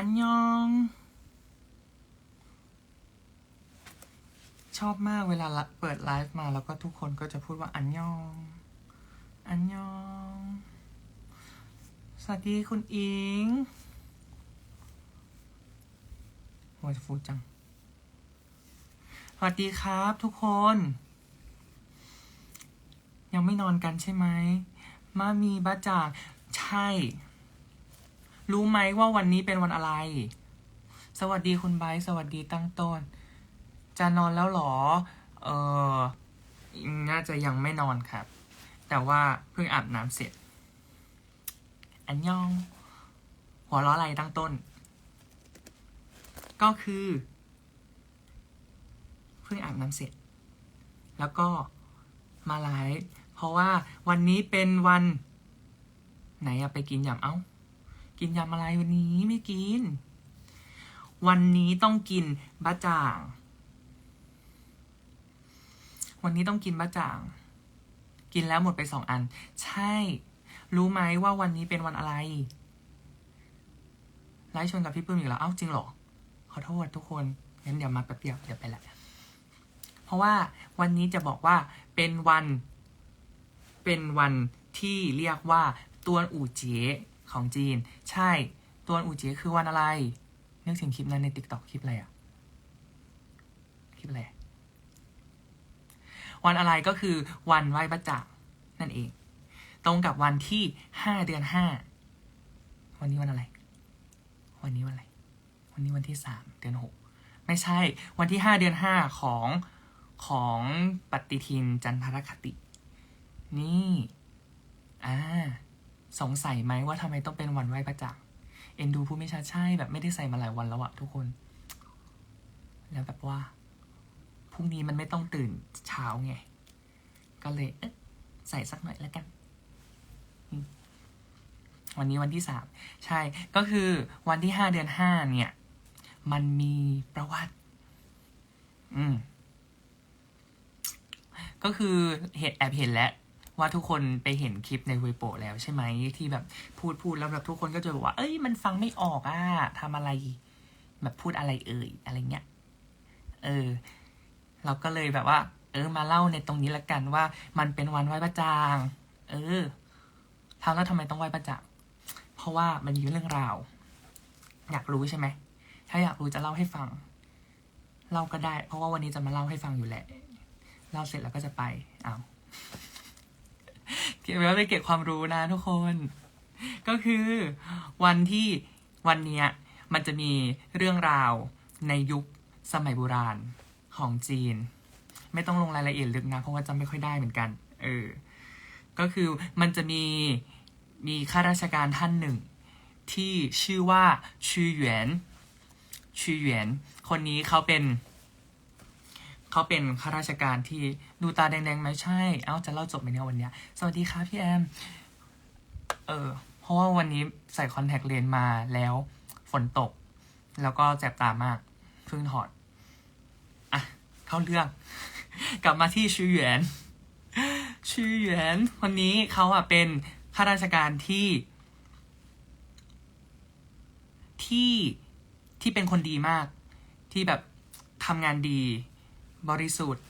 อันยอง ชอบมากเวลาเปิดไลฟ์มาแล้วก็ทุกคนก็จะพูดว่าอันยอง อันยอง สวัสดีคุณอิงหัวจะฟูจัง สวัสดีครับทุกคน ยังไม่นอนกันใช่ไหมมามีบ้าจ่าใช่ รู้ไหมว่าวันนี้เป็นวันอะไร สวัสดีคุณไบสวัสดีตั้งต้น จะนอนแล้วหรอ เออน่าจะยังไม่นอนครับ แต่ว่าเพิ่งอาบน้ำเสร็จ อันยอง หัวเราะอะไรตั้งต้น ก็คือ เพิ่งอาบน้ำเสร็จ แล้วก็มาไลฟ์เพราะว่าวันนี้เป็นวัน ไหนอะไปกินยำเอ้า กินยำอะไรวันนี้ไม่กิน วันนี้ต้องกินบะจ่าง วันนี้ต้องกินบะจ่าง กินแล้วหมดไปสองอัน ใช่ รู้ไหมว่าวันนี้เป็นวันอะไร ไลฟ์ชวนกับพี่ปื้มอีกแล้วเอ้าจริงเหรอ ขอโทษทุกคนงั้นเดี๋ยวมาแป๊บเดียวเดี๋ยวไปละเพราะว่าวันนี้จะบอกว่าเป็นวัน เป็นวันที่เรียกว่าตัวอู่เจ ของจีน ใช่ตัวอูเจียคือวันอะไร นึกถึงคลิปนั้นในติ๊กต็อกคลิปอะไรอะคลิปอะไร วันอะไรก็คือวันไหว้พระจักรนั่นเอง ตรงกับวันที่ห้าเดือนห้าวันนี้วันอะไร วันนี้วันอะไร วันนี้วันที่สามเดือนหกไม่ใช่ วันที่ห้าเดือนห้าของของปฏิทินจันทรคติ นี่ อ่า สงสัยไหมว่าทำไมต้องเป็นวันไหว้พระจักร์เอ็นดูผู้ไม่ชัดใช่แบบไม่ได้ใส่มาหลายวันแล้วอะทุกคน แล้วแบบว่าพรุ่งนี้มันไม่ต้องตื่นเช้าไง ก็เลยเอใส่สักหน่อยแล้วกัน วันนี้วันที่สามใช่ ก็คือวันที่ห้าเดือนห้าเนี่ย มันมีประวัติ อืม ก็คือเห็นแอบเห็นแล้ว ว่าทุกคนไปเห็นคลิปในเวโปแล้วใช่ไหมที่แบบพูดพูดแล้วแบบทุกคนก็จะบอกว่า เอ้ยมันฟังไม่ออกอะทำอะไร แบบพูดอะไรเอ่ยอะไรเงี้ยเออ เราก็เลยแบบว่า เออมาเล่าในตรงนี้ละกันว่า มันเป็นวันไหว้พระจาง เออทำแล้วทำไมต้องไหว้พระจางเพราะว่ามันมีเรื่องราว อยากรู้ใช่ไหมถ้าอยากรู้จะเล่าให้ฟังเล่าก็ได้ เพราะว่าวันนี้จะมาเล่าให้ฟังอยู่แหละเล่าเสร็จแล้วก็จะไปเอาว เก็บไว้ไปเก็บความรู้นะทุกคน ก็คือวันที่วันเนี้ยมันจะมีเรื่องราวในยุคสมัยโบราณของจีน ไม่ต้องลงรายละเอียดลึกนะ เพราะว่าจำไม่ค่อยได้เหมือนกัน เออ ก็คือมันจะมีมีข้าราชการท่านหนึ่ง ที่ชื่อว่าชื่อหยวนชื่อหยวนคนนี้เขาเป็น เขาเป็นข้าราชการที่ดูตาแดงๆไหมใช่ เอ้าจะเล่าจบไหมเนี่ยวันเนี้ย สวัสดีครับพี่แอม เออ เพราะว่าวันนี้ใส่คอนแทคเลนส์มาแล้วฝนตก แล้วก็แสบตามากเพิ่งถอด อะ เข้าเรื่อง กลับมาที่ชื่อหยวนชื่อหยวนคนนี้เขาอะเป็นข้าราชการที่ ที่ที่เป็นคนดีมาก ที่แบบทำงานดี บริสุทธิ์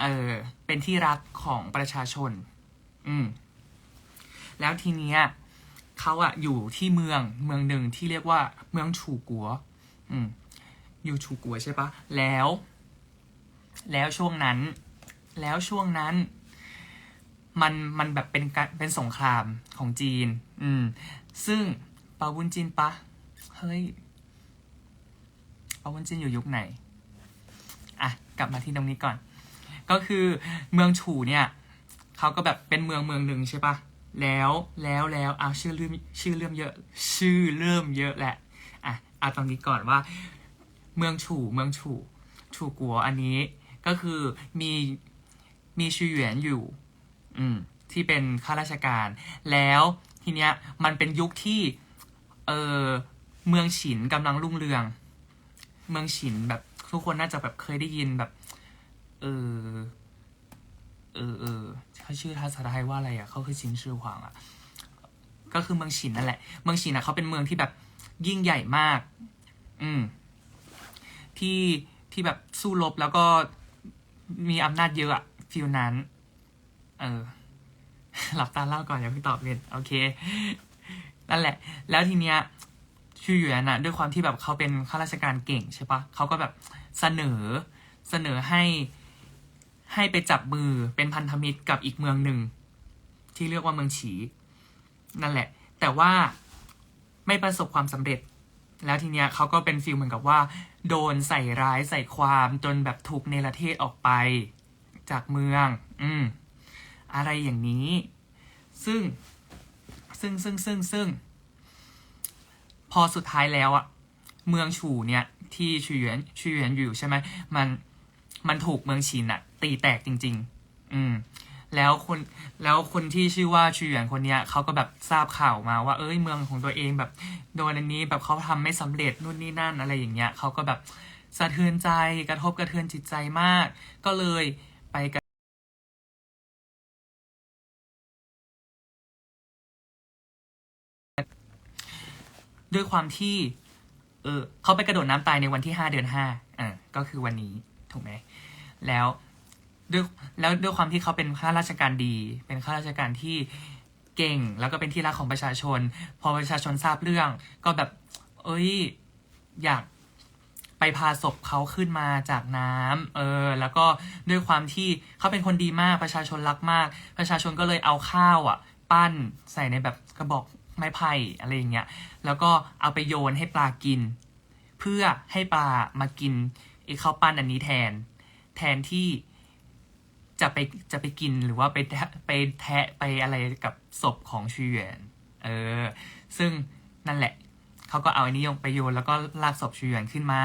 เออ เป็นที่รักของประชาชน อืม แล้วทีเนี้ยเขาอะอยู่ที่เมืองเมืองหนึ่งที่เรียกว่า เมืองฉูกัว อืม อยู่ฉูกัวใช่ปะ แล้ว แล้วช่วงนั้น แล้วช่วงนั้น มัน มันแบบเป็นการเป็นสงครามของจีน อืม ซึ่งปาวุนจินปะ เฮ้ยปาวุนจินอยู่ยุคไหน กลับมาที่ตรงนี้ก่อน ก็คือเมืองฉูเนี่ยเขาก็แบบเป็นเมืองเมืองหนึ่งใช่ปะแล้วแล้วแล้วเอาชื่อเริ่อมชื่อเริ่อมเยอะ ชื่อเริ่มเยอะแหละอะเอาตรงนี้ก่อนว่า เมืองฉูเมืองฉูฉูกัวอันนี้ก็คือมีมีชื่อเหวียนอยู่ อืม ที่เป็นข้าราชการ แล้วทีเนี้ยมันเป็นยุคที่ เออเมืองฉินกำลังรุ่งเรือง เมืองฉินแบบ ทุกคนน่าจะแบบเคยได้ยินแบบ เออเออเออเขาชื่อภาษาไทยว่าอะไรอะเขาคือชินชื่อหวางอะ ก็คือเมืองฉินนั่นแหละ เมืองฉินอะเขาเป็นเมืองที่แบบยิ่งใหญ่มาก อืม ที่ที่แบบสู้รบแล้วก็มีอำนาจเยอะอะฟิลนั้น เออ หลับตาเล่าก่อนอย่าเพิ่งตอบเลยโอเค นั่นแหละ แล้วทีเนี้ย ชูหยวนอะด้วยความที่แบบเขาเป็นข้าราชการเก่งใช่ปะเขาก็แบบเสนอเสนอให้ให้ไปจับมือเป็นพันธมิตรกับอีกเมืองหนึ่งที่เรียกว่าเมืองฉี นั่นแหละ แต่ว่าไม่ประสบความสำเร็จ แล้วทีเนี้ยเขาก็เป็นฟิลเหมือนกับว่า โดนใส่ร้ายใส่ความจนแบบถูกเนรเทศออกไปจากเมือง อืม อะไรอย่างนี้ ซึ่งซึ่งซึ่งซึ่งซึ่ง พอสุดท้ายแล้วอะเมืองฉูเนี่ยที่ชูหยวนชูหยวนอยู่ใช่ไหมมันมันถูกเมืองชินอะตีแตกจริง ๆ อืม แล้วคนแล้วคนที่ชื่อว่าชูหยวนคนเนี้ยเขาก็แบบทราบข่าวมาว่าเอ้ยเมืองของตัวเองแบบโดนอันนี้แบบเขาทำไม่สำเร็จนู่นนี่นั่นอะไรอย่างเงี้ยเขาก็แบบสะเทือนใจกระทบกระเทือนจิตใจมาก ก็เลยไป ด้วยความที่ เออเขาไปกระโดดน้ำตายในวันที่ห้าเดือนห้าอ่าก็คือวันนี้ถูกไหมแล้วด้วยแล้วด้วยความที่เขาเป็นข้าราชการดี เป็นข้าราชการที่เก่ง แล้วก็เป็นที่รักของประชาชน พอประชาชนทราบเรื่อง ก็แบบ เอ้ย อยากไปพาศพเขาขึ้นมาจากน้ำเออ แล้วก็ด้วยความที่เขาเป็นคนดีมาก ประชาชนรักมาก ประชาชนก็เลยเอาข้าวอะ ปั้นใส่ในแบบกระบอก ไม้ไผ่อะไรอย่างเงี้ย แล้วก็เอาไปโยนให้ปลากิน เพื่อให้ปลามากินไอ้ข้าวปั้นอันนี้แทน แทนที่จะไปจะไปกินหรือว่าไปไปแทะไปอะไรกับศพของชูเหวียนเออ ซึ่งนั่นแหละ เขาก็เอาอันนี้ลงไปโยนแล้วก็ลากศพชูเหวียนขึ้นมา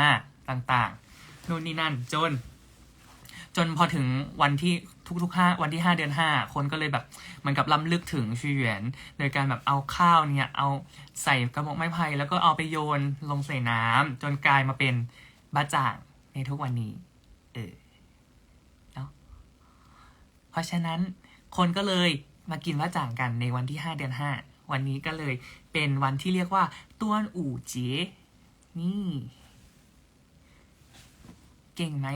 ต่างๆ นู่นนี่นั่นจน จนพอถึงวันที่ ทุกๆห้าวันที่ห้าเดือนห้าคนก็เลยแบบเหมือนกับล้ำลึกถึงชูเหวียนโดยการแบบเอาข้าวเนี่ยเอาใส่กระบอกไม้ไผ่แล้วก็เอาไปโยนลงใส่น้ำจนกลายมาเป็นบะจ่างในทุกวันนี้ เออเนาะเพราะฉะนั้นคนก็เลยมากินบะจ่างกันในวันที่ห้าเดือนห้าวันนี้ก็เลยเป็นวันที่เรียกว่าต้วนอู่เจ๋นี่เก่งไหม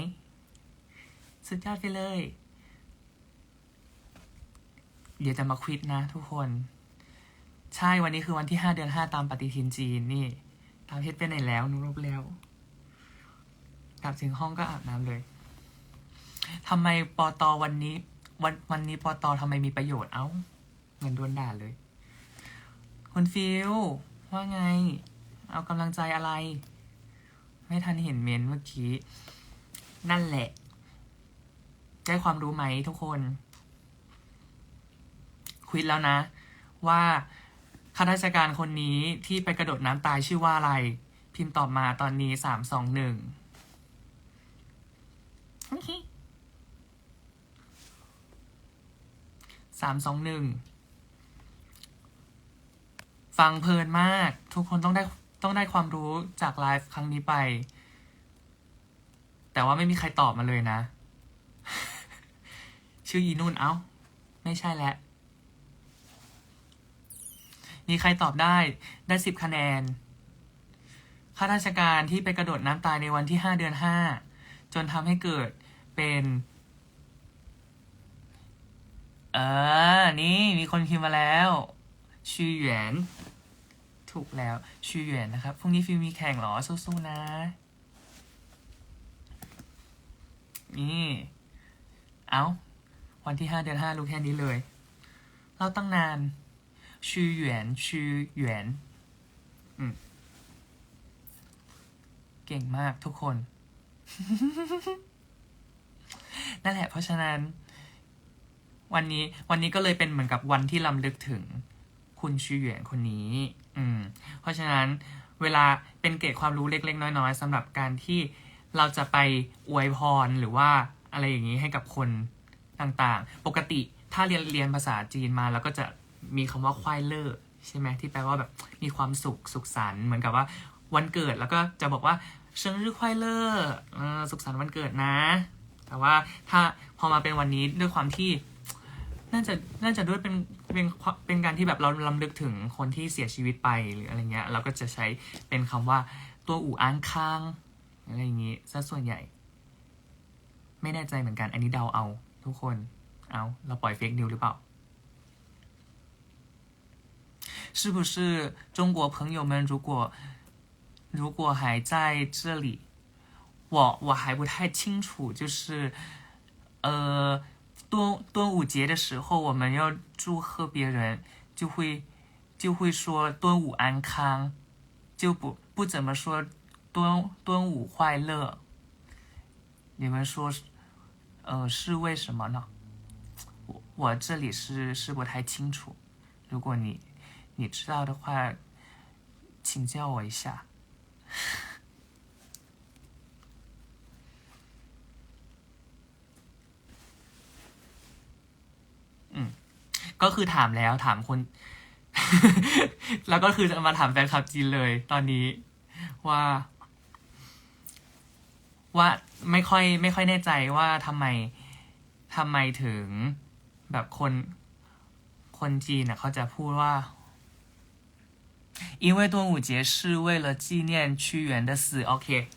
สุดยอดไปเลย เดี๋ยวจะมาควิดนะทุกคน ใช่วันนี้คือวันที่ห้าเดือนห้าตามปฏิทินจีนนี่ ตามเพชรไปไหนแล้วนูรบแล้ว กลับถึงห้องก็อาบน้ำเลยทำไมปอตอวันนี้ วันวันนี้ปอตอทำไมมีประโยชน์เอ้าเงินโดนด่าเลยคุณฟิลว่าไง เอากำลังใจอะไร ไม่ทันเห็นเมนเมื่อกี้ นั่นแหละ ได้ความรู้ไหมทุกคน วิดแล้วนะ ว่าข้าราชการคนนี้ที่ไปกระโดดน้ำตายชื่อว่าอะไร พิมพ์ตอบมาตอนนี้สามสองหนึ่งสามสองหนึ่งฟังเพลินมาก ทุกคนต้องได้ต้องได้ความรู้จากไลฟ์ครั้งนี้ไป แต่ว่าไม่มีใครตอบมาเลยนะ ชื่อยีนุ่นเอ้า ไม่ใช่แล้ว มีใครตอบได้ได้สิบคะแนน ข้าราชการที่ไปกระโดดน้ำตายในวันที่ห้าเดือนห้าจนทำให้เกิดเป็นเออ นี่มีคนพิมพ์มาแล้วชื่อหยวน ถูกแล้วชื่อหยวนนะครับ พรุ่งนี้ฟิลมีแข่งหรอ สู้ๆนะ นี่ เอาวันที่ห้าเดือนห้ารู้แค่นี้เลย เราตั้งนาน ชื่อหยวนชื่อหยวนอืมเก่งมากทุกคน นั่นแหละเพราะฉะนั้น วันนี้วันนี้ก็เลยเป็นเหมือนกับวันที่ลำลึกถึงคุณชื่อหยวนคนนี้ อืม เพราะฉะนั้นเวลาเป็นเกร็ดความรู้เล็ก ๆ น้อย ๆสำหรับการที่เราจะไปอวยพรหรือว่าอะไรอย่างนี้ให้กับคนต่างๆ ปกติถ้าเรียนเรียนภาษาจีนมา แล้วก็จะ มีคำว่าควายเลอร์ใช่ไหมที่แปลว่าแบบมีความสุขสุขสันต์เหมือนกับว่าวันเกิดแล้วก็จะบอกว่าเชิงรื่อควายเลอร์สุขสันต์วันเกิดนะ แต่ว่าถ้าพอมาเป็นวันนี้ด้วยความที่น่าจะน่าจะด้วยเป็นเป็นเป็นการที่แบบเราลำลึกถึงคนที่เสียชีวิตไปหรืออะไรเงี้ยเราก็จะใช้เป็นคำว่าตัวอู่อ้างค้างอะไรอย่างงี้ซะส่วนใหญ่ ไม่แน่ใจเหมือนกันอันนี้เดาเอาทุกคนเอาเราปล่อยเฟกนิวหรือเปล่า 是不是中国朋友们如果如果还在这里，我我还不太清楚，就是呃端端午节的时候，我们要祝贺别人，就会就会说端午安康，就不不怎么说端端午快乐。你们说，呃，是为什么呢？我我这里是是不太清楚，如果你。你知道的话，请教我一下。อืม ก็คือถามแล้วถามคน แล้วก็คือจะมาถามแฟนคลับจีนเลย ตอนนี้ ว่า ว่าไม่ค่อย ไม่ค่อยแน่ใจว่าทำไมทำไมถึง แบบคน คนจีนเน่ะเขาจะพูดว่า 因为端午节是为了纪念屈原的死，OK。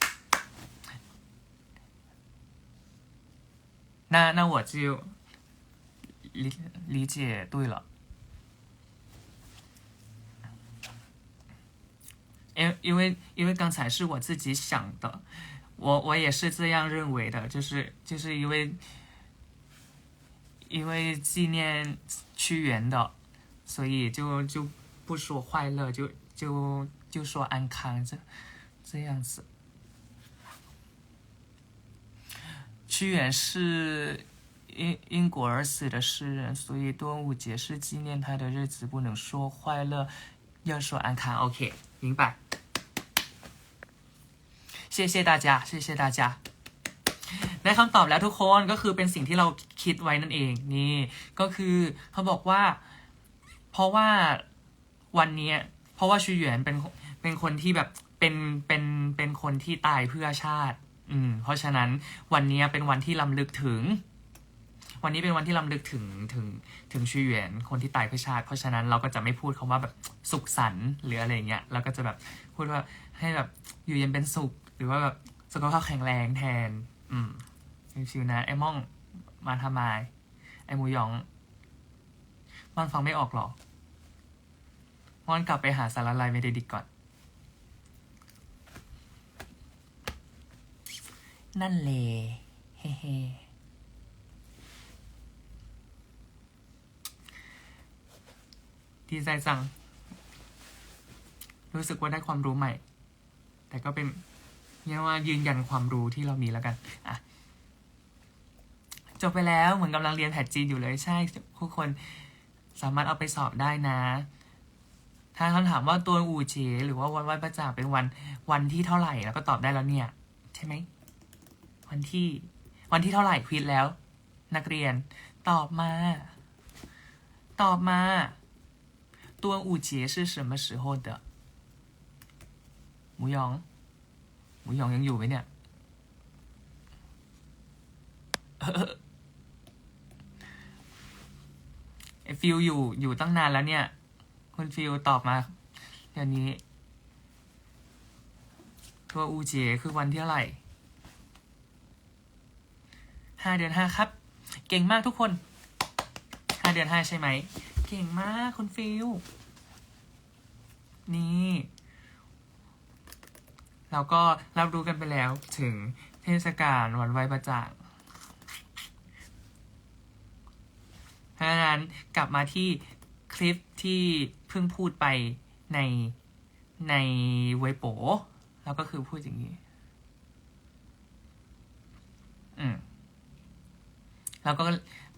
那那我就理理解对了。因因为因为刚才是我自己想的，我我也是这样认为的，就是就是因为因为纪念屈原的，所以就就。不说快乐，就就就说安康，这这样子。屈原是因因果而死的诗人，所以端午节是纪念他的日子，不能说快乐，要说安康。OK，明白。谢谢大家，谢谢大家。ได้คำตอบแล้วทุกคนก็คือเป็นสิ่งที่เราคิดไว้นั่นเองนี่ก็คือเขาบอกว่าเพราะว่า วันนี้เพราะว่าชูเหวียนเป็นเป็นคนที่แบบเป็นเป็นเป็นคนที่ตายเพื่อชาติ อืม เพราะฉะนั้นวันนี้เป็นวันที่ลำลึกถึง วันนี้เป็นวันที่ลำลึกถึงถึงถึงชูเหวียนคนที่ตายเพื่อชาติ เพราะฉะนั้นเราก็จะไม่พูดคาว่าแบบสุขสันต์หรืออะไรเงี้ยเราก็จะแบบพูดว่าให้แบบอยู่เย็นเป็นสุข หรือว่าแบบสุขภาพแข็งแรงแทน อืมชิวนะไอ้ม่องมาทำไมไอ้หมูยอง มันฟังไม่ออกหรอ มอนกลับไปหาสารลายเมเดดิกก่อน นั่นเลยเฮ้เฮดีใจจัง รู้สึกว่าได้ความรู้ใหม่ แต่ก็เป็นเรียกว่ายืนยันความรู้ที่เรามีแล้วกัน อะ จบไปแล้วเหมือนกำลังเรียนแพทจีนอยู่เลยใช่ทุกคนสามารถเอาไปสอบได้นะ ถ้าคำถามว่าตัวอูเฉหรือว่าวันไหว้พระจันทร์เป็นวันวันที่เท่าไหร่แล้วก็ตอบได้แล้วเนี่ย ใช่ไหมวันที่ วันที่เท่าไหร่ควิดแล้ว นักเรียน ตอบมา ตอบมา ตัวอูเฉ是什么时候的หมูยองหมูยองยังอยู่ไหมเนี่ยฟิลอยู่อยู่ตั้งนานแล้วเนี่ย คุณฟิลตอบมาเดี๋ยวนี้ ตัวอูเจคือวันที่เท่าไหร่ห้าเดือนห้าครับ เก่งมากทุกคนห้าเดือนห้าใช่ไหม เก่งมากคุณฟิลนี่เราก็รับรู้กันไปแล้วถึงเทศกาลวันไหวประจ่างเพราะฉะนั้นกลับมาที่ คลิปที่เพิ่งพูดไปในในเวโปแล้วก็คือพูดอย่างนี้ อืมแล้วก็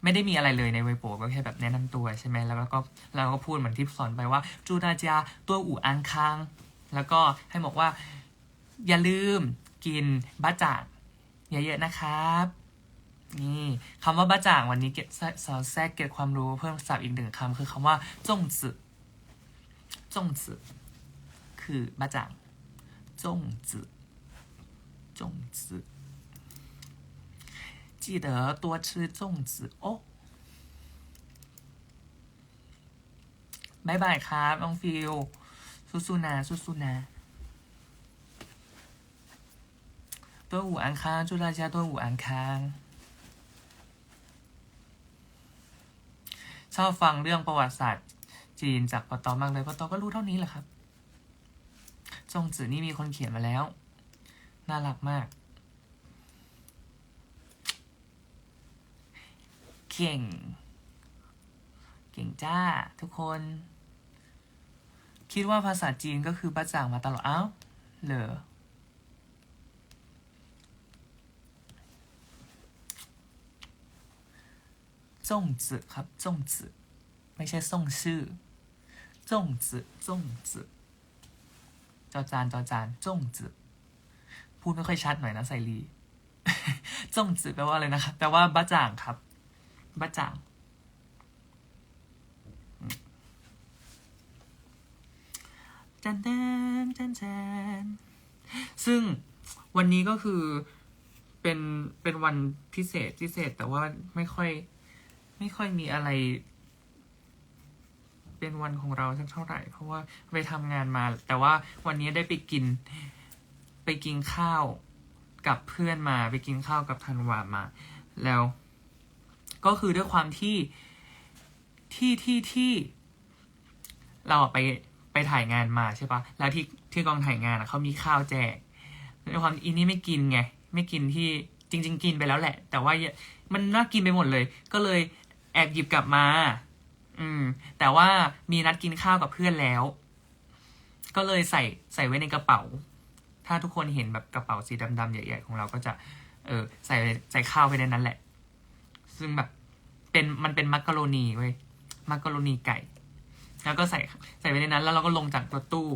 ไม่ได้มีอะไรเลยในเวโปก็แค่แบบแนะนำตัวใช่ไหมแล้วก็เราก็พูดเหมือนที่สอนไปว่า จูดาจาตัวอู่อังคาง แล้วก็ให้บอกว่า อย่าลืมกินบะจ่างเยอะๆนะครับ นี่คำว่าบ้าจ่างวันนี้เก็บสอแทรกเก็บความรู้เพิ่มศัพท์อีกหนึ่งคำคือคำว่าจงจืจงจืคือบ้าจ่างจงจืจงจื记得多吃粽子哦。 บายบายครับน้องฟิลสู้ๆนะสู้ๆนะ ตัวอู่อังคางจุฬาชาตัวอู่อังคาง ชอบฟังเรื่องประวัติศาสตร์ จีนจากปตอมากเลยปตอก็รู้เท่านี้แหละครับจงจือนี่มีคนเขียนมาแล้ว น่ารักมาก เก่ง เก่งจ้าทุกคน คิดว่าภาษาจีนก็คือบ้าจ่างมาตลอด อ้าว เหรอ จงจือครับจงจือไม่ใช่ส่งชื่อจงจือจงจือจอจานจอจานจงจือพูดไม่ค่อยชัดหน่อยนะไซรีจงจือแปลว่าอะไรนะครับแปลว่าบ้าจ่างครับบ้าจ่างจันแจนจันแจนซึ่งวันนี้ก็คือเป็นเป็นวันพิเศษพิเศษแต่ว่าไม่ค่อย ไม่ค่อยมีอะไร เป็นวันของเราสักเท่าไหร่ เพราะว่าไปทำงานมา แต่ว่าวันนี้ได้ไปกิน ไปกินข้าวกับเพื่อนมา ไปกินข้าวกับธันวามา แล้ว ก็คือด้วยความที่ที่ที่ที่ เราไปไปถ่ายงานมาใช่ปะแล้วที่ที่กองถ่ายงานอะเขามีข้าวแจกด้วยความอีนี่ไม่กินไง ไม่กินที่จริง ๆ กินไปแล้วแหละ แต่ว่ามันน่ากินไปหมดเลย ก็เลย อบหยิบกลับมา อืม แต่ว่ามีนัดกินข้าวกับเพื่อนแล้ว ก็เลยใส่ใส่ไว้ในกระเป๋า ถ้าทุกคนเห็นแบบกระเป๋าสีดำๆใหญ่ๆของเราก็จะ เออ ใส่ใส่ข้าวไปในนั้นแหละ ซึ่งแบบเป็นมันเป็นมักกะโรนีเว้ยมักกะโรนีไก่ แล้วก็ใส่ใส่ไปในนั้น แล้วเราก็ลงจากรถตู้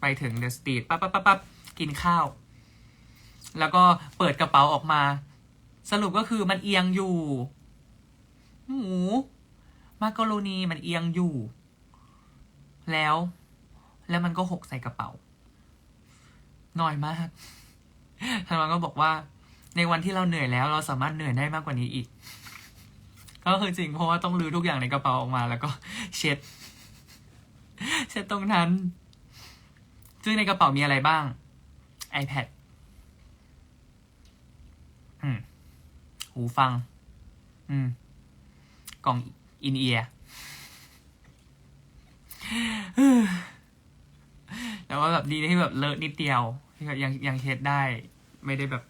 ไปถึงเดอะสตรีทปั๊บปั๊บปั๊บปั๊บกินข้าว แล้วก็เปิดกระเป๋าออกมา สรุปก็คือมันเอียงอยู่ หมูมักกะโรนีมันเอียงอยู่ แล้ว แล้วมันก็หกใส่กระเป๋าน้อยมากทางมันก็บอกว่า ในวันที่เราเหนื่อยแล้ว เราสามารถเหนื่อยได้มากกว่านี้อีก ก็คือจริงเพราะว่าต้องลื้อทุกอย่างในกระเป๋าออกมา แล้วก็เช็ด เช็ดตรงนั้น ซึ่งในกระเป๋ามีอะไรบ้าง iPad อืมหูฟัง อืม กล่องอินเอียร์แต่ว่าแบบดีที่แบบเลอะนิดเดียวที่แบบยังยังเช็ดได้ ไม่ได้แบบ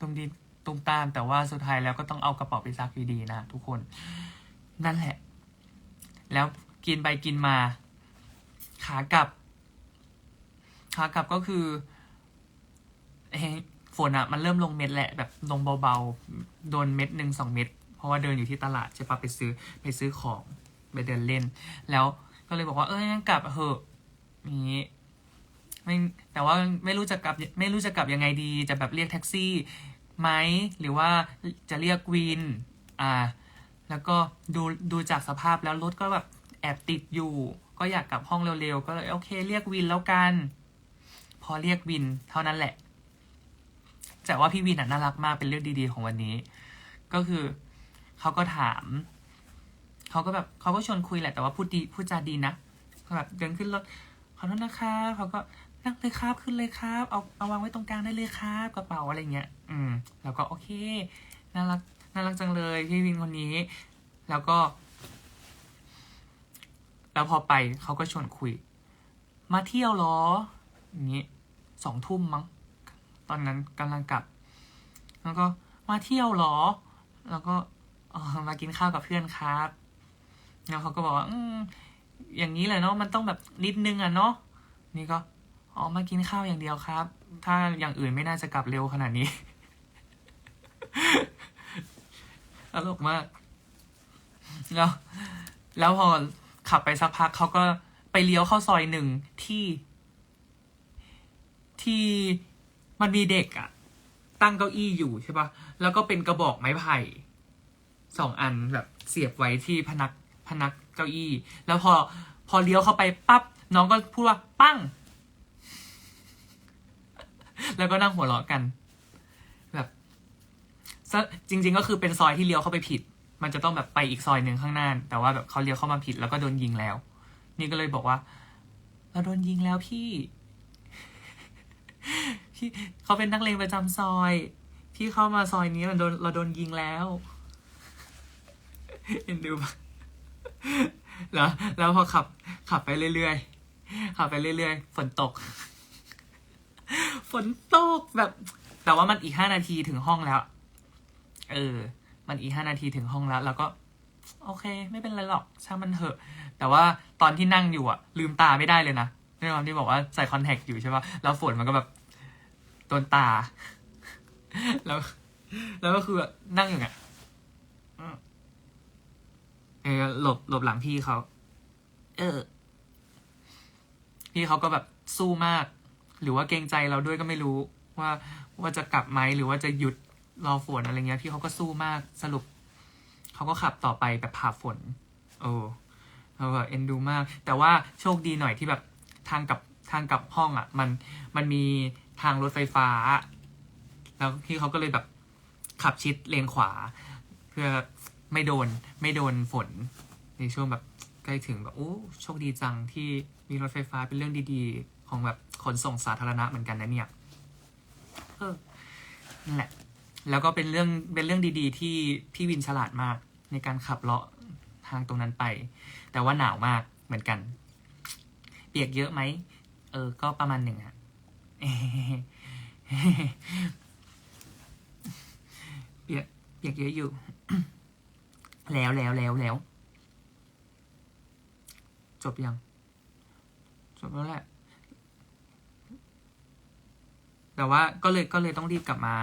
ตรงดีตรงตาม แต่ว่าสุดท้ายแล้วก็ต้องเอากระเป๋าไปซักดีนะทุกคน นั่นแหละ แล้วกินไปกินมา ขากลับ ขากลับก็คือฝนอะมันเริ่มลงเม็ดแหละแบบลงเบาๆ โดนเม็ดหนึ่งสองเม็ด เพราะว่าเดินอยู่ที่ตลาดใช่ปะไปซื้อไปซื้อของไปเดินเล่น แล้วก็เลยบอกว่าเอองั้นกลับเหอะนี้ไม่แต่ว่าไม่รู้จะกลับไม่รู้จะกลับยังไงดี จะแบบเรียกแท็กซี่ไหมหรือว่าจะเรียกวินอ่า แล้วก็ดูดูจากสภาพแล้วรถก็แบบแอบติดอยู่ ก็อยากกลับห้องเร็วๆ ก็เลยโอเคเรียกวินแล้วกัน พอเรียกวินเท่านั้นแหละ แต่ว่าพี่วินน่ะน่ารักมากเป็นเรื่องดีๆของวันนี้ ก็คือ เขาก็ถาม เขาก็แบบเขาก็ชวนคุยแหละแต่ว่าพูดดีพูดจาดีนะแบบเดินขึ้นรถขอโทษนะครับเขาก็นั่งเลยครับขึ้นเลยครับ เอาเอาวางไว้ตรงกลางได้เลยครับกระเป๋าอะไรเงี้ย อืม แล้วก็โอเคน่ารักน่ารักจังเลยพี่วินคนนี้ แล้วก็ แล้วพอไปเขาก็ชวนคุย มาเที่ยวเหรออย่างนี้สองทุ่มมั้ง ตอนนั้นกำลังกลับ แล้วก็มาเที่ยวเหรอ แล้วก็ อ๋อมากินข้าวกับเพื่อนครับแล้วเขาก็บอกว่าอืมอย่างนี้แหละเนาะมันต้องแบบนิดนึงอะเนาะนี่ก็อ๋อมากินข้าวอย่างเดียวครับ ถ้าอย่างอื่นไม่น่าจะกลับเร็วขนาดนี้ตลกมาก แล้ว แล้วพอขับไปสักพักเขาก็ไปเลี้ยวเข้าซอยหนึ่งที่ ที่มันมีเด็กอะตั้งเก้าอี้อยู่ใช่ปะแล้วก็เป็นกระบอกไม้ไผ่ สองอันแบบเสียบไว้ที่พนักพนักเก้าอี้ แล้วพอพอเลี้ยวเข้าไปปั๊บน้องก็พูดว่าปั้ง แล้วก็นั่งหัวเราะกัน แบบจริง ๆ ก็คือเป็นซอยที่เลี้ยวเข้าไปผิด มันจะต้องแบบไปอีกซอยหนึ่งข้างหน้า แต่ว่าแบบเขาเลี้ยวเข้ามาผิดแล้วก็โดนยิงแล้ว นี่ก็เลยบอกว่า เราโดนยิงแล้วพี่พี่เขาเป็นนักเลงประจำซอย พี่เข้ามาซอยนี้เราโดนเราโดนยิงแล้ว เอ็นดูปะแล้วแล้วพอขับ ขับไปเรื่อยๆ ขับไปเรื่อยๆ ฝนตก ฝนตกแบบ แต่ว่ามันอีกห้านาทีถึงห้องแล้ว เออ มันอีกห้านาทีถึงห้องแล้ว แล้วก็ โอเค ไม่เป็นไรหรอก ช่างมันเถอะ แต่ว่าตอนที่นั่งอยู่อะลืมตาไม่ได้เลยนะด้วยความที่บอกว่าใส่คอนแทคอยู่ใช่ป่ะ แล้วฝนมันก็แบบโดนตา แล้ว แล้วก็คือนั่งอย่างเงี้ย ออหลบหลบหลังพี่เขา เออ พี่เขาก็แบบสู้มาก หรือว่าเกรงใจเราด้วยก็ไม่รู้ ว่าว่าจะกลับไหมหรือว่าจะหยุดรอฝนอะไรเงี้ย พี่เขาก็สู้มากสรุปเขาก็ขับต่อไปแบบผ่าฝน โอ้เราแบบเอ็นดูมาก แต่ว่าโชคดีหน่อยที่แบบทางกับทางกับห้องอะ มันมันมีทางรถไฟฟ้า แล้วพี่เขาก็เลยแบบขับชิดเลนขวา เพื่อ ไม่โดนไม่โดนฝนในช่วงแบบใกล้ถึงแบบโอ้โชคดีจังที่มีรถไฟฟ้าเป็นเรื่องดีๆ ของแบบขนส่งสาธารณะเหมือนกันนะเนี่ยเออนั่นแหละ แล้วก็เป็นเรื่องเป็นเรื่องดีๆ ที่พี่วินฉลาดมากในการขับเลาะทางตรงนั้นไป แต่ว่าหนาวมากเหมือนกัน เปียกเยอะไหมเออ ก็ประมาณหนึ่งอะเปียกเปียกเยอะอยู่ แล้วแล้วแล้วแล้ว จบยัง จบแล้วแหละ แต่ว่าก็เลยก็เลยต้องรีบกลับมา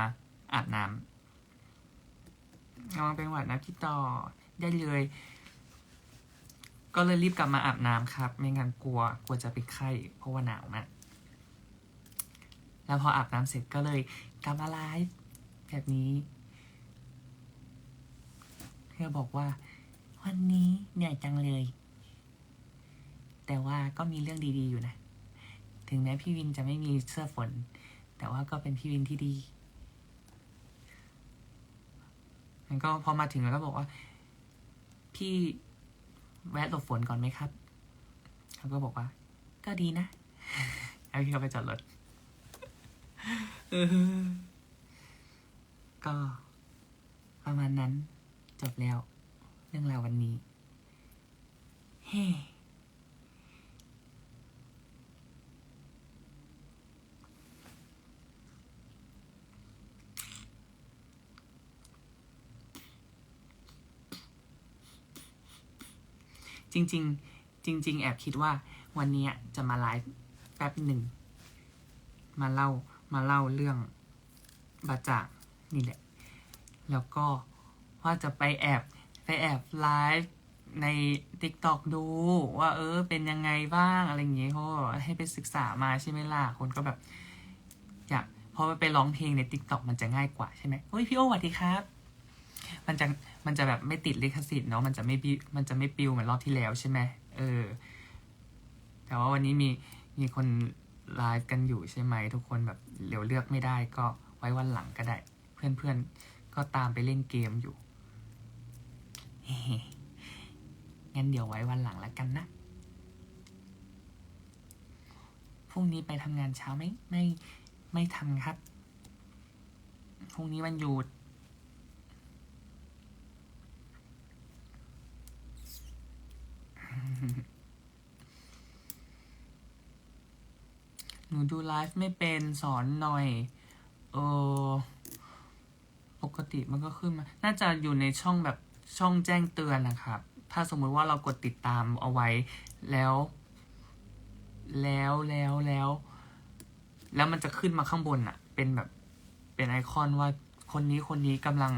อาบน้ำระวังเป็นหวัดนะพี่ต่อได้เลย ก็เลยรีบกลับมาอาบน้ำครับ ไม่งั้นกลัวกลัวจะเป็นไข้เพราะว่าหนาวมากแล้วพออาบน้ำเสร็จก็เลยกลับมาไลฟ์แบบนี้ เพื่อบอกว่า วันนี้เหนื่อยจังเลย แต่ว่าก็มีเรื่องดีๆอยู่นะ ถึงแม้พี่วินจะไม่มีเสื้อฝน แต่ว่าก็เป็นพี่วินที่ดีมันก็พอมาถึงแล้วก็บอกว่า พี่แวะหลบฝนก่อนไหมครับเขาก็บอกว่า ก็ดีนะแล้วพี่ก็ไปจอดรถก็ประมาณนั้น จบแล้ว เรื่องราววันนี้เฮ้จริงๆ จริง ๆ แอบคิดว่าวันนี้จะมาไลฟ์แป๊บหนึ่ง มาเล่ามาเล่าเรื่องบาจากนี่แหละ แล้วก็ ว่าจะไปแอบไปแอบไลฟ์ใน t ิ k t o k ดู ว่าเออ เป็นยังไงบ้างอะไรอย่างเงี้ยเขาให้ไปศึกษามาใช่ไหมล่ะ คนก็แบบอยากพอไปร้องเพลงใน t ิ k t o k มันจะง่ายกว่าใช่ไหมโอ้ยพี่โอสวัสดีครับ มันจะมันจะแบบไม่ติดลิขสิทธิ์เนาะมันจะไม่บิมันจะไม่ปิวเหมือนรอบที่แล้วใช่ไหมเออ แต่ว่าวันนี้มีมีคนไลฟ์กันอยู่ใช่ไหมทุกคนแบบเดี๋ยวเลือกไม่ได้ก็ไว้วันหลังก็ได้ เพื่อนๆก็ตามไปเล่นเกมอยู่ งั้นเดี๋ยวไว้วันหลังแล้วกันนะ พรุ่งนี้ไปทำงานเช้าไหมไม่ไม่ทำครับ พรุ่งนี้วันหยุด หนูดูไลฟ์ไม่เป็นสอนหน่อย เออ ปกติมันก็ขึ้นมา น่าจะอยู่ในช่องแบบ ช่องแจ้งเตือนนะครับ ถ้าสมมุติว่าเรากดติดตามเอาไว้แล้ว แล้วแล้วแล้ว แล้วมันจะขึ้นมาข้างบนอะเป็นแบบเป็นไอคอนว่าคนนี้คนนี้กำลัง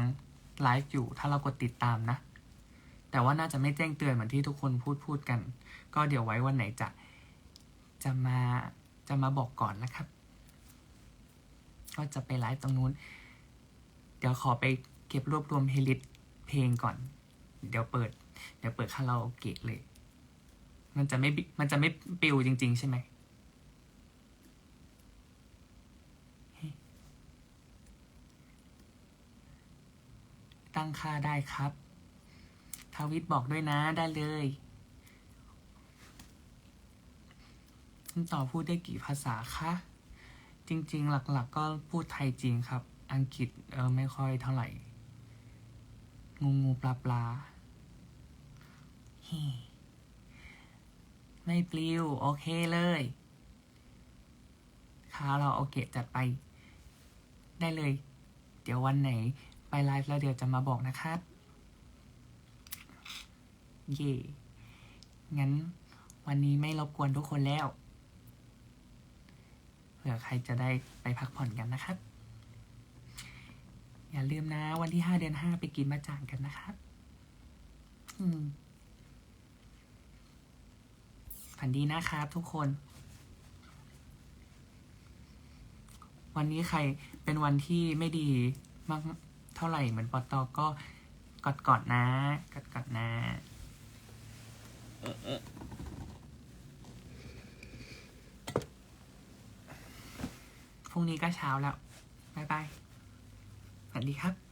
ไลฟ์อยู่ ถ้าเรากดติดตามนะ แต่ว่าน่าจะไม่แจ้งเตือนเหมือนที่ทุกคนพูดพูดกัน ก็เดี๋ยวไว้วันไหนจะจะมาจะมาบอกก่อนนะครับ ก็จะไปไลฟ์ตรงนู้น เดี๋ยวขอไปเก็บรวบรวมเพลย์ลิส เพลงก่อน เดี๋ยวเปิด เดี๋ยวเปิดคาราโอเกะเลย มันจะไม่ มันจะไม่ปิวจริง ๆ ใช่ไหมตั้งค่าได้ครับทวิตบอกด้วยนะได้เลยคุณต่อพูดได้กี่ภาษาคะ จริง ๆ หลัก ๆ ก็พูดไทยจริงครับ อังกฤษเออไม่ค่อยเท่าไหร่ งูงูปลาปลาไม่ปลิว โอเคเลยค่ะเราโอเคจัดไป ได้เลย เดี๋ยววันไหน ไปไลฟ์แล้วเดี๋ยวจะมาบอกนะครับเย่งั้นวันนี้ไม่รบกวนทุกคนแล้ว เผื่อใครจะได้ไปพักผ่อนกันนะครับ อย่าลืมนะ วันที่ห้าเดือนห้าไปกินมาจางกันนะครับฝันดีนะครับทุกคน วันนี้ใครเป็นวันที่ไม่ดีมากเท่าไหร่เหมือนปอตอก็กอดกอดๆนะกอดกอดๆนะพรุ่งนี้ก็เช้าแล้ว บ๊ายบาย สวัสดีครับ